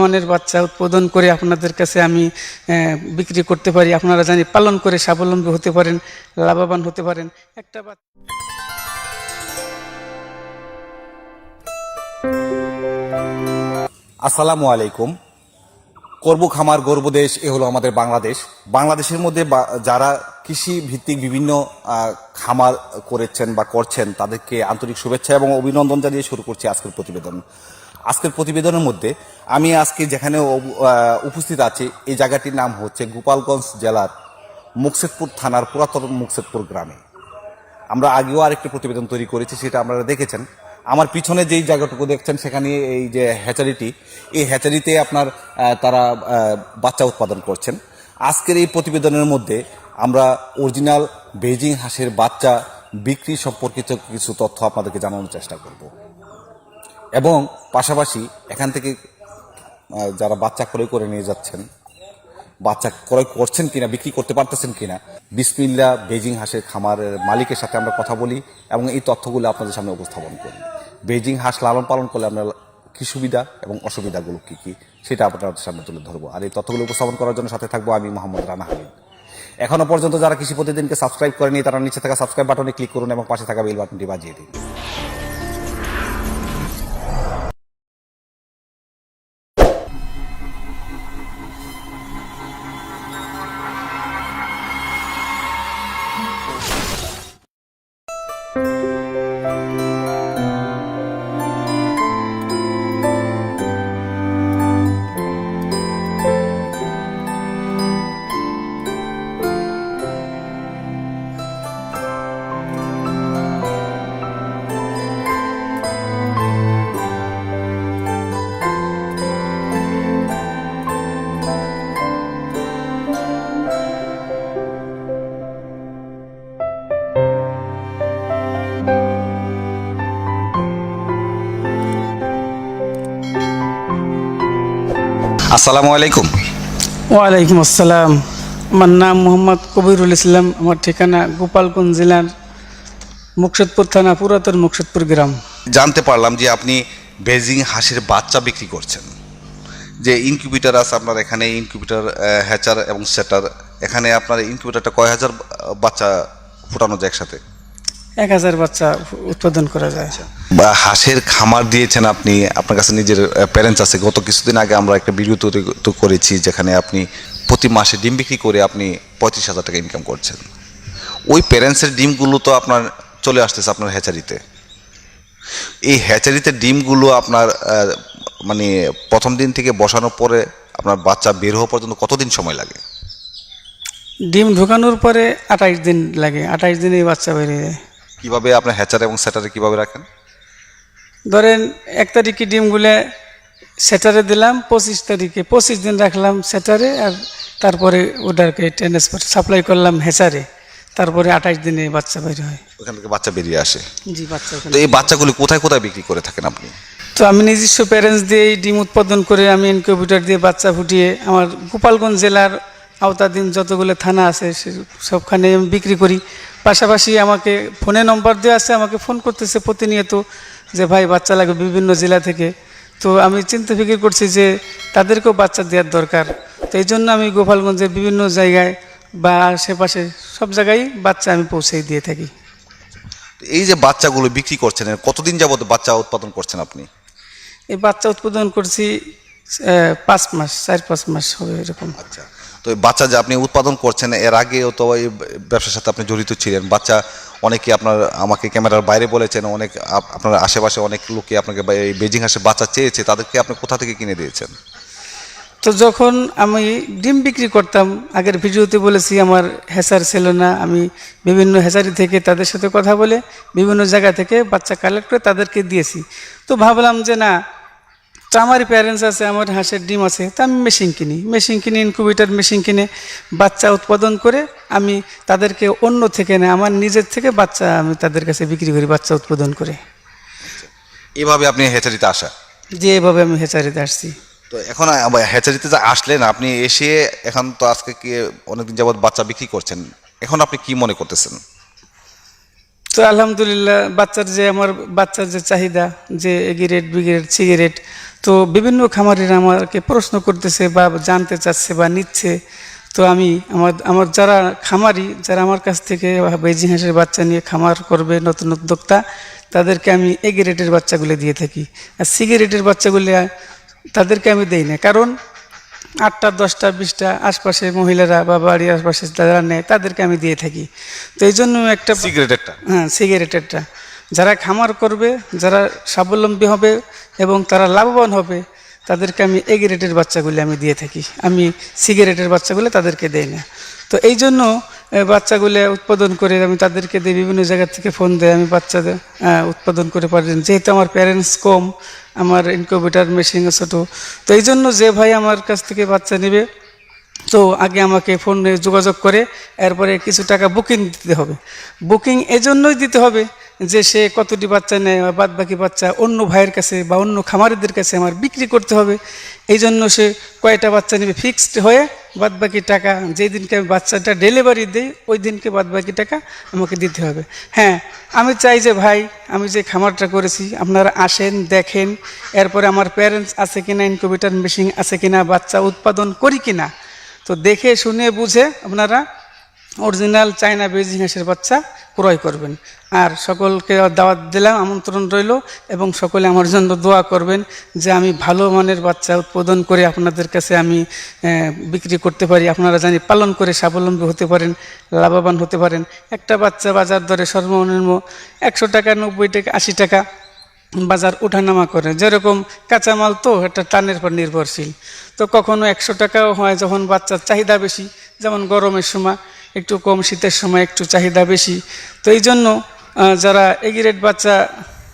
মানের বাচ্চা উৎপাদন করে আপনাদের কাছে আমি বিক্রি করতে পারি। আপনারা জানি পালন করে স্বাবলম্বী হতে পারেন, লাভবান হতে পারেন। একটা আসসালামু আলাইকুম। করব খামার, গর্ব দেশ, এ হলো আমাদের বাংলাদেশ। বাংলাদেশের মধ্যে যারা কৃষি ভিত্তিক বিভিন্ন খামার করেছেন বা করছেন, তাদেরকে আন্তরিক শুভেচ্ছা এবং অভিনন্দন জানিয়ে শুরু করছি আজকের প্রতিবেদন। আজকের প্রতিবেদনের মধ্যে আমি আজকে যেখানে উপস্থিত আছি, এই জায়গাটির নাম হচ্ছে গোপালগঞ্জ জেলার মুকসেদপুর থানার পুরাতন মুকসেদপুর গ্রামে। আমরা আগেও আরেকটি প্রতিবেদন তৈরি করেছি, সেটা আপনারা দেখেছেন। আমার পিছনে যেই জায়গাটুকু দেখছেন, সেখানে এই যে হ্যাচারিটি, এই হ্যাচারিতে আপনার তারা বাচ্চা উৎপাদন করছেন। আজকের এই প্রতিবেদনের মধ্যে আমরা অরিজিনাল বেজিং হাঁসের বাচ্চা বিক্রি সম্পর্কিত কিছু তথ্য আপনাদেরকে জানানোর চেষ্টা করব। এবং পাশাপাশি এখান থেকে যারা বাচ্চা ক্রয় করে নিয়ে যাচ্ছেন, বাচ্চা ক্রয় করছেন কিনা, বিক্রি করতে পারতেছেন কিনা বিসমিল্লা বেজিং হাঁসের খামারের মালিকের সাথে আমরা কথা বলি এবং এই তথ্যগুলো আপনাদের সামনে উপস্থাপন করি। বেজিং হাঁস লালন পালন করলে আমরা কী সুবিধা এবং অসুবিধাগুলো কী কী, সেটা আপনাদের সামনে তুলে ধরবো। আর এই তথ্যগুলো উপস্থাপন করার জন্য সাথে থাকব আমি মোহাম্মদ রানা হামিদ। এখনও পর্যন্ত যারা কৃষি প্রতিদিনকে সাবস্ক্রাইব করেনি, তারা নিচে থাকা সাবস্ক্রাইব বাটনে ক্লিক করুন এবং পাশে থাকা বেল বাটনটি বাজিয়ে দিন। আসসালামু আলাইকুম। ওয়ালাইকুম আসসালাম। আমার নাম মোহাম্মদ কবিরুল ইসলাম। আমার ঠিকানা গোপালগঞ্জ জেলার মুকসেদপুর থানা পুরাতন মুকসেদপুর গ্রাম। জানতে পারলাম যে আপনি বেজিং হাঁসের বাচ্চা বিক্রি করছেন। যে ইনকিউবেটার আছে আপনার এখানে ইনকিউবেটার হ্যাচার এবং সেটার। এখানে আপনার ইনকিউবেটারটা কয় হাজার বাচ্চা ফুটানো যায় একসাথে? এক হাজার বাচ্চা উৎপাদন করা যায়। বা হাঁসের খামার দিয়েছেন আপনি আপনার কাছে নিজের প্যারেন্টস আছে। গত কিছুদিন আগে আমরা একটা ভিডিও তৈরি তো করেছি যেখানে আপনি প্রতি মাসে ডিম বিক্রি করে আপনি পঁয়ত্রিশ হাজার টাকা ইনকাম করছেন। ওই প্যারেন্টসের ডিমগুলো তো আপনার চলে আসতেছে আপনার হ্যাচারিতে এই হ্যাচারিতে ডিমগুলো আপনার মানে প্রথম দিন থেকে বসানোর পরে আপনার বাচ্চা বের হওয়া পর্যন্ত কতদিন সময় লাগে? ডিম ঢোকানোর পরে আঠাইশ দিন লাগে। আঠাইশ দিনে বাচ্চা বেরিয়ে যায়। কীভাবে আপনার হ্যাচার এবং সেটারে কীভাবে রাখেন? ধরেন এক তারিখে ডিমগুলো সেটারে দিলাম পঁচিশ তারিখে পঁচিশ দিন রাখলাম সেটারে আর তারপরে ওটাকে ট্রান্সফার সাপ্লাই করলাম হেসারে তারপরে আঠাইশ দিনে বাচ্চা বের হয়। ওখান থেকে বাচ্চা বেরিয়ে আসে। জি বাচ্চা তো এই বাচ্চাগুলি কোথায় কোথায় বিক্রি করে থাকেন আপনি? তো আমি নিজস্ব প্যারেন্টস দিয়ে এই ডিম উৎপাদন করে আমি ইনকিউবেটর দিয়ে বাচ্চা ফুটিয়ে আমার গোপালগঞ্জ জেলার আওতাধীন যতগুলো থানা আছে সে সবখানে আমি বিক্রি করি। পাশাপাশি আমাকে ফোনে নম্বর দেওয়া আছে আমাকে ফোন করতেছে প্রতিনিয়ত যে ভাই বাচ্চা লাগবে বিভিন্ন জেলা থেকে। তো আমি চিন্তা ফিকির করছি যে তাদেরকেও বাচ্চা দেওয়ার দরকার। তো এই জন্য আমি গোপালগঞ্জের বিভিন্ন জায়গায় বা আশেপাশে সব জায়গায় বাচ্চা আমি পৌঁছে দিয়ে থাকি। এই যে বাচ্চাগুলো বিক্রি করছেন কতদিন যাবত বাচ্চা উৎপাদন করছেন আপনি? এই বাচ্চা উৎপাদন করছি পাঁচ মাস চার পাঁচ মাস হবে এরকম। আচ্ছা। তো বাচ্চা যে আপনি উৎপাদন করছেন, এর আগেও তো এই ব্যবসার সাথে আপনি জড়িত ছিলেন। বাচ্চা অনেকে আপনার, আমাকে ক্যামেরার বাইরে বলেছেন, অনেক আপ- আপনার আশেপাশে অনেক লোকে আপনাকে এই বেজিং হাঁসে বাচ্চা চেয়েছে, তাদেরকে আপনি কোথা থেকে কিনে দিয়েছেন? তো যখন আমি ডিম বিক্রি করতাম, আগের ভিডিওতে বলেছি, আমার হেসার ছিল না, আমি বিভিন্ন হেসারি থেকে তাদের সাথে কথা বলে, বিভিন্ন জায়গা থেকে বাচ্চা কালেক্ট করে তাদেরকে দিয়েছি। তো ভাবলাম যে না তো আমার প্যারেন্টস আছে আমার হাঁসের ডিম আছে তা আমি মেশিন কিনি। মেশিন কিনে ইনকুবেটার মেশিন কিনে বাচ্চা উৎপাদন করে আমি তাদেরকে অন্য থেকে না আমার নিজের থেকে বাচ্চা আমি তাদের কাছে বিক্রি করি বাচ্চা উৎপাদন করে। এভাবে আপনি হ্যাচারিতে আসা? যে এভাবে আমি হেচারিতে আসছি। তো এখন আবার হ্যাচারিতে যে আসলেন আপনি এসে এখন তো আজকে কি অনেকদিন যাবৎ বাচ্চা বিক্রি করছেন এখন আপনি কি মনে করতেছেন? তো আলহামদুলিল্লাহ বাচ্চার যে আমার বাচ্চার যে চাহিদা যে A grade B grade C grade তো বিভিন্ন খামারিরা আমাকে প্রশ্ন করতেছে বা জানতে চাচ্ছে বা নিচ্ছে। তো আমি আমার আমার যারা খামারি যারা আমার কাছ থেকে বেজি হাঁসের বাচ্চা নিয়ে খামার করবে নতুন উদ্যোক্তা তাদেরকে আমি এ গ্রেডের বাচ্চাগুলো দিয়ে থাকি। আর সিগারেটের বাচ্চাগুলো তাদেরকে আমি দেই না। কারণ আটটা দশটা বিশটা আশপাশে মহিলারা বা বাড়ির আশপাশে যারা নেয় তাদেরকে আমি দিয়ে থাকি। তো এই জন্য একটা সিগারেটেরটা? হ্যাঁ সিগারেটেরটা। যারা খামার করবে, যারা স্বাবলম্বী হবে এবং তারা লাভবান হবে, তাদেরকে আমি এগিরেটের বাচ্চাগুলি আমি দিয়ে থাকি। আমি সিগারেটের বাচ্চাগুলো তাদেরকে দেই না। তো এই জন্য বাচ্চাগুলো উৎপাদন করে আমি তাদেরকে দিই, বিভিন্ন জায়গা থেকে ফোন দেয় আমি বাচ্চাদের উৎপাদন করে পারি যেহেতু আমার প্যারেন্টস কম, আমার ইনকিউবেটার মেশিন ছোটো তো। এই জন্য যে ভাই আমার কাছ থেকে বাচ্চা নেবে, তো আগে আমাকে ফোনে যোগাযোগ করে, এরপরে কিছু টাকা বুকিং দিতে হবে। বুকিং এজন্যই দিতে হবে যে সে কতটি বাচ্চা নেয় বাদ বাকি বাচ্চা অন্য ভাইয়ের কাছে বা অন্য খামারিদের কাছে আমার বিক্রি করতে হবে। এই জন্য সে কয়টা বাচ্চা নেবে ফিক্সড হয়ে বাদ বাকি টাকা, যেই দিনকে আমি বাচ্চাটা ডেলিভারি দিই, ওই দিনকে বাদ বাকি টাকা আমাকে দিতে হবে। হ্যাঁ আমি চাই যে ভাই, আমি যে খামারটা করেছি, আপনারা আসেন, দেখেন, এরপরে আমার প্যারেন্টস আছে কিনা ইনকিউবেটার মেশিন আছে কিনা, বাচ্চা উৎপাদন করি কিনা। তো দেখে, শুনে, বুঝে আপনারা অরিজিনাল চায়না বেজিং হাঁসের বাচ্চা ক্রয় করবেন। আর সকলকে দাওয়াত দিলাম, আমন্ত্রণ রইল এবং সকলে আমার জন্য দোয়া করবেন যে আমি ভালো মানের বাচ্চা উৎপাদন করে আপনাদের কাছে আমি বিক্রি করতে পারি। আপনারা জানি পালন করে স্বাবলম্বী হতে পারেন, লাভবান হতে পারেন। একটা বাচ্চা বাজার দরে সর্বনিম্ন একশো টাকা, নব্বই টাকা, আশি টাকা বাজার ওঠানামা করে। যেরকম কাঁচামাল তো একটা টানের পর নির্ভরশীল। তো কখনো একশো টাকাও হয় যখন বাচ্চার চাহিদা বেশি, যেমন গরমের সময় একটু কম শীতের সময় একটু চাহিদা বেশি। তো এই জন্য যারা এগিরেট বাচ্চা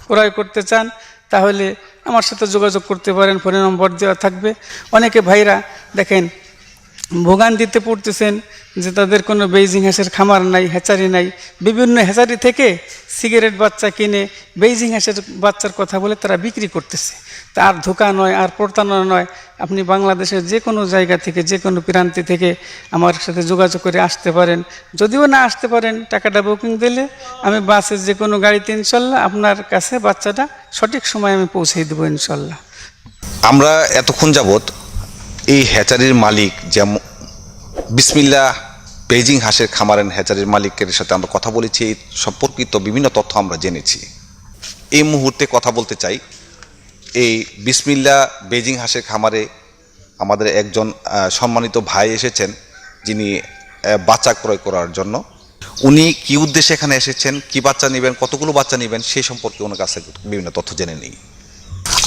ক্রয় করতে চান, তাহলে আমার সাথে যোগাযোগ করতে পারেন ফোনের নম্বর দেওয়া থাকবে। অনেকে ভাইরা দেখেন ভোগান্তিতে পড়তেছেন যে তাদের কোনো বেইজিং হাঁসের খামার নাই, হ্যাচারি নাই। বিভিন্ন হ্যাচারি থেকে সিগারেট বাচ্চা কিনে বেইজিং হাঁসের বাচ্চার কথা বলে তারা বিক্রি করতেছে। তা আর ধোকা নয়, আর প্রতারণা নয়। আপনি বাংলাদেশের যে কোনো জায়গা থেকে, যে কোনো প্রান্তি থেকে আমার সাথে যোগাযোগ করে আসতে পারেন। যদিও না আসতে পারেন, টাকাটা বুকিং দিলে আমি বাসে যে কোনো গাড়িতে ইনশাল্লাহ আপনার কাছে বাচ্চাটা সঠিক সময় আমি পৌঁছে দেবো ইনশাল্লাহ। আমরা এতক্ষণ যাবৎ এই হ্যাচারির মালিক যেমন বিসমিল্লা বেজিং হাঁসের খামারের হ্যাচারির মালিকের সাথে আমরা কথা বলেছি, এই সম্পর্কিত বিভিন্ন তথ্য আমরা জেনেছি। এই মুহূর্তে কথা বলতে চাই, এই বিসমিল্লা বেজিং হাঁসের খামারে আমাদের একজন সম্মানিত ভাই এসেছেন, যিনি বাচ্চা ক্রয় করার জন্য। উনি কি উদ্দেশ্যে এখানে এসেছেন, কি বাচ্চা নেবেন, কতগুলো বাচ্চা নেবেন সেই সম্পর্কে ওনার কাছে বিভিন্ন তথ্য জেনে নিই।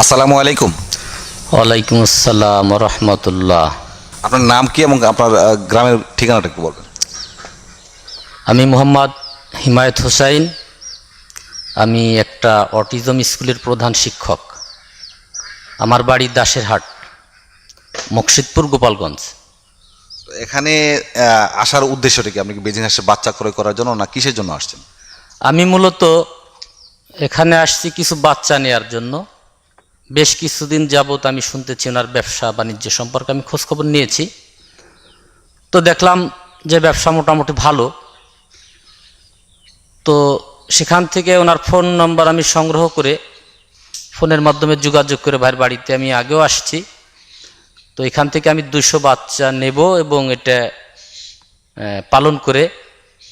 আসসালামু আলাইকুম। ওয়ালাইকুম আসসালাম রহমতুল্লাহ আপনার নাম কি এবং আপনার গ্রামের ঠিকানাটা একটু বলবেন? আমি মোহাম্মদ হিমায়ত হোসাইন। আমি একটা অটিজম স্কুলের প্রধান শিক্ষক। আমার বাড়ি দাসেরহাট মকসিদপুর গোপালগঞ্জ। এখানে আসার উদ্দেশ্যটা কি? আপনি কি বেজিং বাচ্চা ক্রয় করার জন্য না কিসের জন্য আসছেন? আমি মূলত এখানে আসছি কিছু বাচ্চা নেওয়ার জন্য। বেশ কিছুদিন যাবত আমি শুনতেছি ওনার ব্যবসা বাণিজ্য সম্পর্কে আমি খোঁজখবর নিয়েছি। তো দেখলাম যে ব্যবসা মোটামুটি ভালো। তো সেখান থেকে ওনার ফোন নম্বর আমি সংগ্রহ করে ফোনের মাধ্যমে যোগাযোগ করে ভাইয়ের বাড়িতে আমি আগেও আসছি। তো এখান থেকে আমি দুশো বাচ্চা নেব এবং এটা পালন করে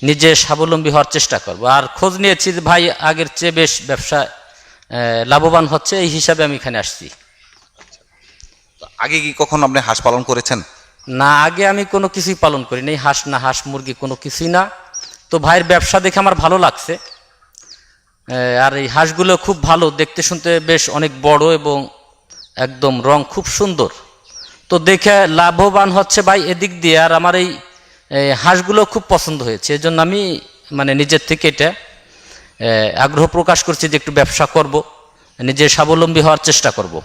নিজে স্বাবলম্বী হওয়ার চেষ্টা করব। আর খোঁজ নিয়েছি ভাই আগের চেয়ে বেশ ব্যবসা লাভবান হচ্ছে এই হিসাবে আমি এখানে আসছি। আগে কি কখন আপনি হাঁস পালন করেছেন? না আগে আমি কোনো কিছুই পালন করি নাই হাঁস না হাঁস মুরগি কোনো কিছুই না। তো ভাইয়ের ব্যবসা দেখে আমার ভালো লাগছে। আর এই হাঁসগুলো খুব ভালো দেখতে শুনতে বেশ অনেক বড় এবং একদম রং খুব সুন্দর। তো দেখে লাভবান হচ্ছে ভাই এদিক দিয়ে আর আমার এই হাঁসগুলো খুব পছন্দ হয়েছে। এই জন্য আমি মানে নিজের থেকে এটা আগ্রহ প্রকাশ করছি যে একটু ব্যবসা করব নিজে স্বাবলম্বী হওয়ার চেষ্টা করব।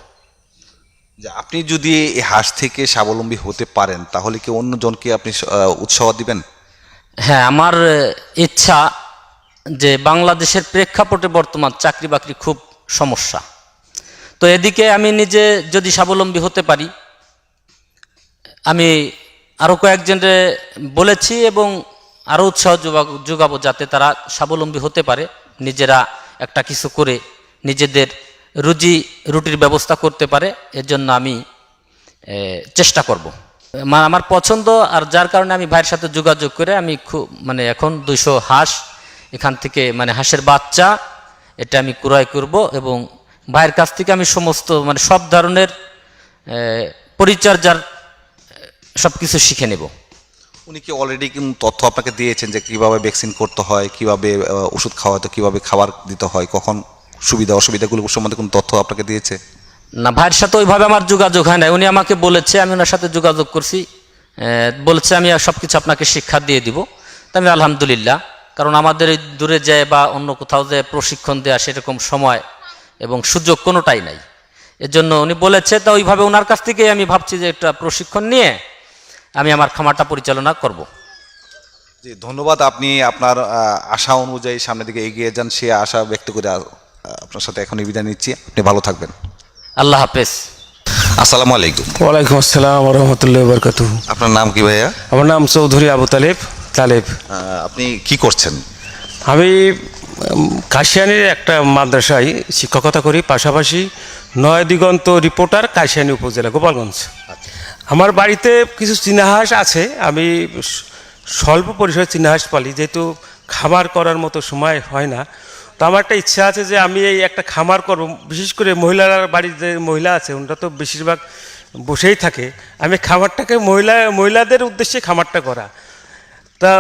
যে আপনি যদি এই হাঁস থেকে স্বাবলম্বী হতে পারেন তাহলে কি অন্যজনকে আপনি উৎসাহ দিবেন? হ্যাঁ আমার ইচ্ছা যে বাংলাদেশের প্রেক্ষাপটে বর্তমান চাকরি বাকরি খুব সমস্যা। তো এদিকে আমি নিজে যদি স্বাবলম্বী হতে পারি আমি আরও কয়েকজনকে বলেছি এবং আরও উৎসাহ যোগা- যোগাবো যাতে তারা স্বাবলম্বী হতে পারে। নিজেরা একটা কিছু করে নিজেদের রুজি, রুটির ব্যবস্থা করতে পারে এর জন্য আমি চেষ্টা করব। আমার পছন্দ আর যার কারণে আমি ভাইয়ের সাথে যোগাযোগ করে আমি খুব মানে এখন দুইশো হাঁস, এখান থেকে মানে হাঁসের বাচ্চা, এটা আমি ক্রয় করব এবং ভাইয়ের কাছ থেকে আমি সমস্ত মানে সব ধরনের পরিচর্যার সব কিছু শিখে নেব। উনি কি অলরেডি তথ্য আপনাকে দিয়েছেন যে কীভাবে ভ্যাকসিন করতে হয়, কীভাবে ওষুধ খাওয়াতে কীভাবে খাবার দিতে হয়, কখন সুবিধা, অসুবিধাগুলো সম্বন্ধে কোনো তথ্য আপনাকে দিয়েছে? না, ভাইয়ের সাথে ওইভাবে আমার যোগাযোগ হয় না উনি আমাকে বলেছে, আমি ওনার সাথে যোগাযোগ করছি। বলেছে, আমি সব কিছু আপনাকে শিক্ষা দিয়ে দিব। তা আমি আলহামদুলিল্লাহ, কারণ আমাদের দূরে যায় বা অন্য কোথাও যে প্রশিক্ষণ দেওয়া সেরকম সময় এবং সুযোগ কোনোটাই নাই। এর জন্য উনি বলেছে, তা ওইভাবে ওনার কাছ থেকেই আমি ভাবছি যে একটা প্রশিক্ষণ নিয়ে আমি আমার খামারটা পরিচালনা করব। জি ধন্যবাদ। আপনি আপনার আশা অনুযায়ী সামনের দিকে এগিয়ে যান সে আশা ব্যক্ত করে আপনার সাথে এখন বিদায় নিচ্ছি। আপনি ভালো থাকবেন। আল্লাহ হাফেজ। আসসালামু আলাইকুম। ওয়ালাইকুম আসসালাম রহমতুল্লাহ বরকাত আপনার নাম কি ভাইয়া? আমার নাম চৌধুরী আবু তালেব তালেব। আপনি কি করছেন? আমি কাশিয়ানির একটা মাদ্রাসায় শিক্ষকতা করি পাশাপাশি নয় দিগন্ত রিপোর্টার কাশিয়ানি উপজেলা গোপালগঞ্জ। আমার বাড়িতে কিছু চীনাহাঁস আছে, আমি স্বল্প পরিসরে চীনাহাঁস পালি, যেহেতু খামার করার মতো সময় হয় না। তো আমার একটা ইচ্ছা আছে যে আমি এই একটা খামার করব, বিশেষ করে মহিলার, বাড়ির যে মহিলা আছে ওনারা তো বেশিরভাগ বসেই থাকে। আমি খামারটাকে মহিলা, মহিলাদের উদ্দেশ্যে খামারটা করা। তা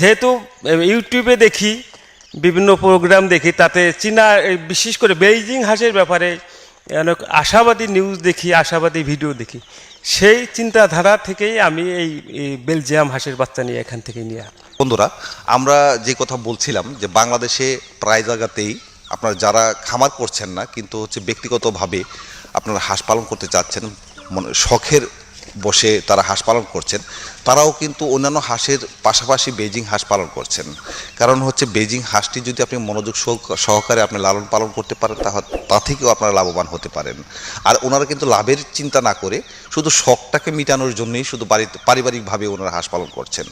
যেহেতু ইউটিউবে দেখি, বিভিন্ন প্রোগ্রাম দেখি, তাতে চীনা বিশেষ করে বেইজিং হাঁসের ব্যাপারে অনেক আশাবাদী নিউজ দেখি, আশাবাদী ভিডিও দেখি। সেই চিন্তাধারা থেকেই আমি এই বেলজিয়াম হাঁসের বাচ্চা নিয়ে এখান থেকে নিয়ে বন্ধুরা, আমরা যে কথা বলছিলাম যে বাংলাদেশে প্রায় জায়গাতেই আপনার যারা খামার করছেন না, কিন্তু হচ্ছে ব্যক্তিগতভাবে আপনারা হাঁস পালন করতে চাচ্ছেন মানে শখের বসে তারা হাঁস পালন করছেন, তারাও কিন্তু অন্যান্য হাঁসের পাশাপাশি বেজিং হাঁস পালন করছেন। কারণ হচ্ছে বেজিং হাঁসটি যদি আপনি মনোযোগ সহ- সহকারে আপনি লালন পালন করতে পারেন তা তা থেকেও আপনারা লাভবান হতে পারেন। আর ওনারা কিন্তু লাভের চিন্তা না করে শুধু শখটাকে মিটানোর জন্যই শুধু বাড়িতে পারিবারিকভাবে ওনারা হাঁস পালন করছেন।